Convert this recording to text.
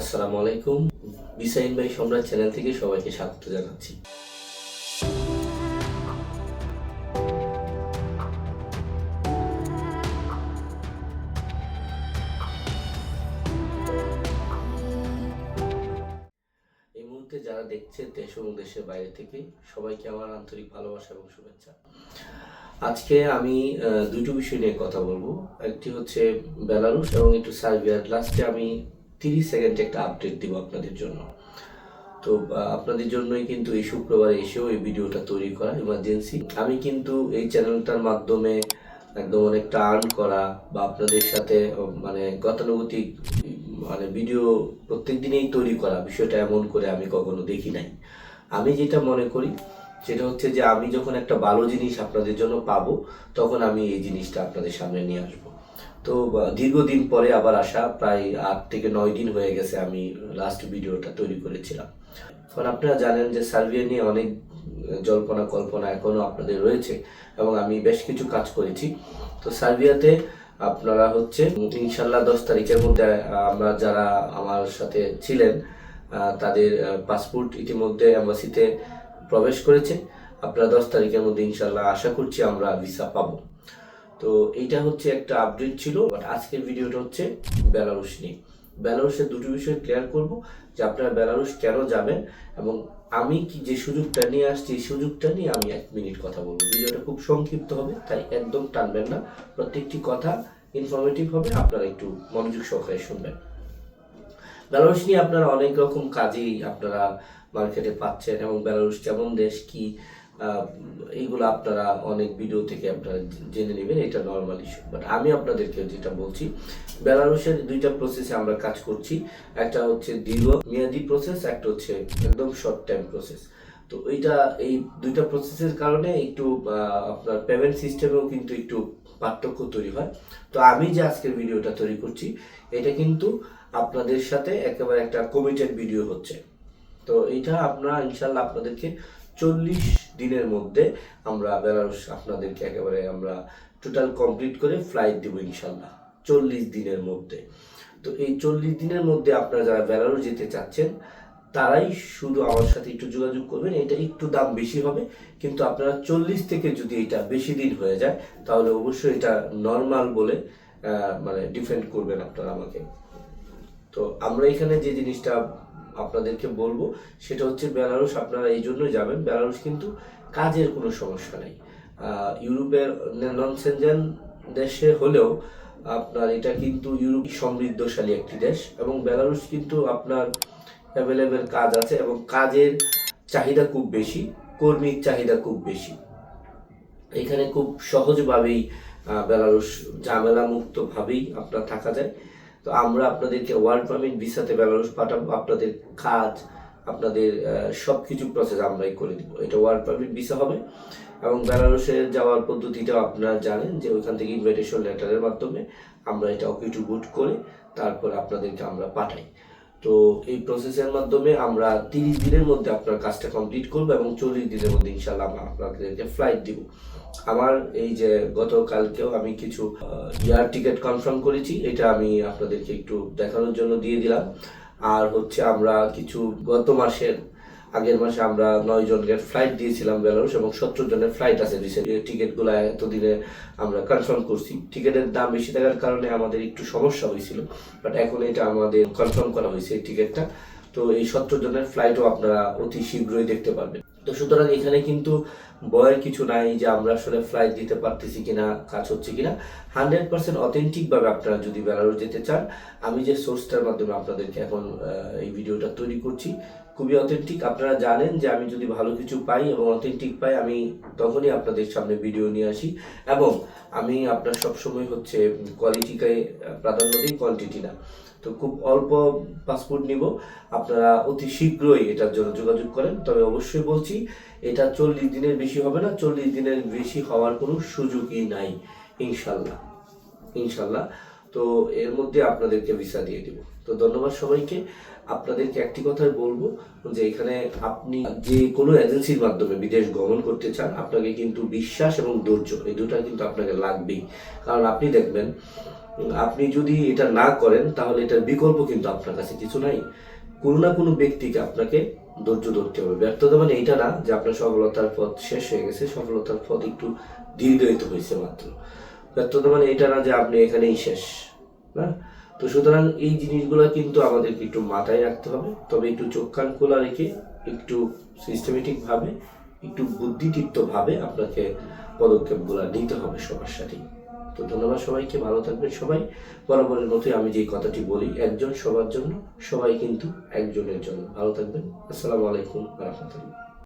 আসসালামু আলাইকুম বিসাইন ভাই সম্রাট চ্যানেল থেকে সবাইকে স্বাগত জানাচ্ছি। এই মুহূর্তে যারা দেখছে দেশ এবং দেশের বাইরে থেকে, সবাইকে আমার আন্তরিক ভালোবাসা এবং শুভেচ্ছা। আজকে আমি দুটো বিষয় নিয়ে কথা বলব। একটি হচ্ছে বেলারুস এবং একটু সার্বিয়ার। লাস্টে আমি তিরিশ সেকেন্ড একটা আপডেট দিব আপনাদের জন্য। তো আপনাদের জন্যই কিন্তু এই শুক্রবারে এসেও এই ভিডিওটা তৈরি করা ইমার্জেন্সি আমি কিন্তু এই চ্যানেলটার মাধ্যমে একদম অনেকটা আর্ন করা বা আপনাদের সাথে মানে গতানুগতিক মানে ভিডিও প্রত্যেক দিনেই তৈরি করা, বিষয়টা এমন করে আমি কখনো দেখি নাই। আমি যেটা মনে করি, সেটা হচ্ছে যে আমি যখন একটা ভালো জিনিস আপনাদের জন্য পাবো, তখন আমি এই জিনিসটা আপনাদের সামনে নিয়ে আসব। তো দীর্ঘদিন পরে আবার আসা, প্রায় আট থেকে নয় দিন হয়ে গেছে আমি লাস্ট ভিডিওটা তৈরি করেছিলাম। কারণ আপনারা জানেন যে সার্বিয়া নিয়ে অনেক জল্পনা, কল্পনা এখনও আপনাদের রয়েছে এবং আমি বেশ কিছু কাজ করেছি। তো সার্বিয়াতে আপনারা হচ্ছে ইনশাল্লাহ দশ তারিখের মধ্যে আমরা যারা আমার সাথে ছিলেন তাদের পাসপোর্ট ইতিমধ্যে অ্যাম্বাসিতে প্রবেশ করেছে। আপনারা দশ তারিখের মধ্যে ইনশাল্লাহ আশা করছি আমরা ভিসা পাবো। তো এইটা হচ্ছে একটা আপডেট ছিল বাট আজকের ভিডিওটা হচ্ছে বেলারুশ নিয়ে। বেলারুশের দুটো বিষয় ক্লিয়ার করব, যে আপনারা বেলারুশ কেন যাবেন এবং আমি কি যে সুযোগটা নিয়ে আসছি, এই সুযোগটা নিয়ে আমি এক মিনিট কথা বলব। ভিডিওটা খুব সংক্ষিপ্ত হবে, তাই একদম টানবেন না। প্রত্যেকটি কথা ইনফরমেটিভ হবে, আপনারা একটু মনোযোগ সহকারে শুনবেন। বেলারুশ নিয়ে আপনারা অনেক রকম কাজেই আপনারা মার্কেটে পাচ্ছেন, এবং বেলারুশ কেমন দেশ, কি এইগুলো আপনারা অনেক ভিডিও থেকে আপনারা জেনে নেবেন, এটা নর্মাল ইস্যু বাট আমি আপনাদেরকে যেটা বলছি বেলারুশের দুইটা প্রসেসে আমরা কাজ করছি। একটা হচ্ছে দীর্ঘ মেয়াদি প্রসেস একটা হচ্ছে একদম শর্ট টাইম প্রসেস তো এইটা, এই দুইটা প্রসেসের কারণে একটু আপনার পেমেন্ট সিস্টেমেও কিন্তু একটু পার্থক্য তৈরি হয়। তো আমি যে আজকের ভিডিওটা তৈরি করছি, এটা কিন্তু আপনাদের সাথে একেবারে একটা কমিটেড ভিডিও হচ্ছে। তো এটা আপনারা ইনশাল্লাহ আপনাদেরকে চল্লিশ দিনের মধ্যে আমরা বেলারুশ আপনাদেরকে একেবারে আমরা টোটাল কমপ্লিট করে ফ্লাইট দেবো ইনশাল্লাহ, চল্লিশ দিনের মধ্যে। তো এই চল্লিশ দিনের মধ্যে আপনারা যারা বেলারুশ যেতে চাচ্ছেন, তারাই শুধু আমার সাথে একটু যোগাযোগ করবেন, এটা একটু দাম বেশি হবে, কিন্তু আপনারা চল্লিশ থেকে যদি এটা বেশি দিন হয়ে যায়, তাহলে অবশ্যই এটা নর্মাল বলে মানে ডিফেন্ড করবেন আপনারা আমাকে। তো আমরা এখানে যে জিনিসটা আপনাদেরকে বলব সেটা হচ্ছে বেলারুশ আপনারা এই জন্যই যাবেন। বেলারুশ কিন্তু কাজের কোনো সমস্যা নেই। ইউরোপের নন সেনজেন দেশে হলেও আপনার এটা কিন্তু ইউরোপ সমৃদ্ধশালী একটি দেশ এবং বেলারুশ কিন্তু আপনার অ্যাভেলেবেল কাজ আছে এবং কাজের চাহিদা খুব বেশি কর্মীর চাহিদা খুব বেশি। এখানে খুব সহজভাবেই আহ, বেলারুশ ঝামেলা মুক্ত ভাবেই আপনার থাকা যায়। তো আমরা আপনাদেরকে ওয়ার্ক পারমিট ভিসাতে বেলারুশ পাঠাবো আপনাদের কাজ, আপনাদের সব কিছু প্রসেস আমরাই করে দিব। এটা ওয়ার্ক পারমিট ভিসা হবে। এবং বেলারুশে যাওয়ার পদ্ধতিটাও আপনারা জানেন যে ওইখান থেকে ইনভাইটেশন লেটারের মাধ্যমে আমরা এটা অকিটু বুট করে তারপর আপনাদেরকে আমরা পাঠাই। তো এই প্রসেসের মাধ্যমে আমরা তিরিশ দিনের মধ্যে আপনার কাজটা কমপ্লিট করব এবং চল্লিশ দিনের মধ্যে ইনশাল্লাহ আমরা আপনাদেরকে ফ্লাইট দিব। আমার এই যে গতকালকেও আমি কিছু এয়ার টিকিট কনফার্ম করেছি, এটা আমি আপনাদেরকে একটু দেখানোর জন্য দিয়ে দিলাম। আর হচ্ছে আমরা কিছু গত মাসের আগের মাসে আমরা নয় জনের ফ্লাইট দিয়েছিলাম বেলারুশ এবং সত্তর জনের ফ্লাইট আছে রিসেন্ট টিকিটগুলো এতদিনে আমরা কনফার্ম করছি। টিকিটের দাম বেশি থাকার কারণে আমাদের একটু সমস্যা হয়েছিল বাট এখন এটা আমাদের কনফার্ম করা হয়েছে টিকিটটা তো এই সত্তর জনের ফ্লাইটও আপনারা অতি শীঘ্রই দেখতে পারবেন। তো সুতরাং এখানে কিন্তু ভয়ের কিছু নাই যে আমরা আসলে ফ্লাইট দিতে পারতেছি কিনা, কাজ হচ্ছে কিনা। হান্ড্রেড পার্সেন্ট অথেন্টিক ভাবে আপনারা যদি বেলারুস যেতে চান, আমি যে সোর্সটার মাধ্যমে আপনাদেরকে এখন এই ভিডিওটা তৈরি করছি খুবই অথেন্টিক আপনারা জানেন যে আমি যদি ভালো কিছু পাই এবং অথেন্টিক পাই, আমি তখনই আপনাদের সামনে ভিডিও নিয়ে আসি। এবং আমি আপনার সবসময় হচ্ছে কোয়ালিটিকে প্রাধান্য দিই কোয়ান্টিটি না। তো খুব অল্প পাসপোর্ট নিব। আপনারা অতি শীঘ্রই এটার জন্য যোগাযোগ করেন। তবে অবশ্যই বলছি, এটা চল্লিশ দিনের বেশি হবে না। চল্লিশ দিনের বেশি হওয়ার কোনো সুযোগই নাই। ইনশাল্লাহ। ইনশাল্লাহ। তো এর মধ্যে আপনাদেরকে ভিসা দিয়ে দিব। তো ধন্যবাদ সবাইকে। আপনাদেরকে একটি কথাই বলব যে এখানে আপনি যে কোনো এজেন্সির মাধ্যমে বিদেশ গমন করতে চান, আপনাকে কিন্তু বিশ্বাস এবং ধৈর্য, এই দুটা কিন্তু আপনাকে লাগবেই। কারণ আপনি দেখবেন, আপনি যদি এটা না করেন, তাহলে এটার বিকল্প কিন্তু আপনার কাছে কিছু নাই। কোনো না কোনো ব্যক্তিকে আপনাকে ধৈর্য ধরতে হবে। ব্যর্থতা মানে এটা না যে আপনার সফলতার পথ শেষ হয়ে গেছে, সফলতার পথ একটু দীর্ঘায়িত হয়েছে মাত্র। ব্যর্থতা মানে এটা না যে আপনি এখানেই শেষ, না? তো সুতরাং এই জিনিসগুলো কিন্তু আমাদেরকে একটু মাথায় রাখতে হবে। তবে একটু চোখ কান খোলা রেখে একটু সিস্টেমেটিকভাবে একটু বুদ্ধিদীপ্ত ভাবে আপনাকে পদক্ষেপগুলো নিতে হবে সবার সাথেই। তো ধন্যবাদ সবাইকে, ভালো থাকবেন সবাই। বরাবরের মতোই আমি যে কথাটি বলি, একজন সবার জন্য, সবাই কিন্তু একজনের জন্য। ভালো থাকবেন। আসসালামু আলাইকুম, রহমতুল্লাহ।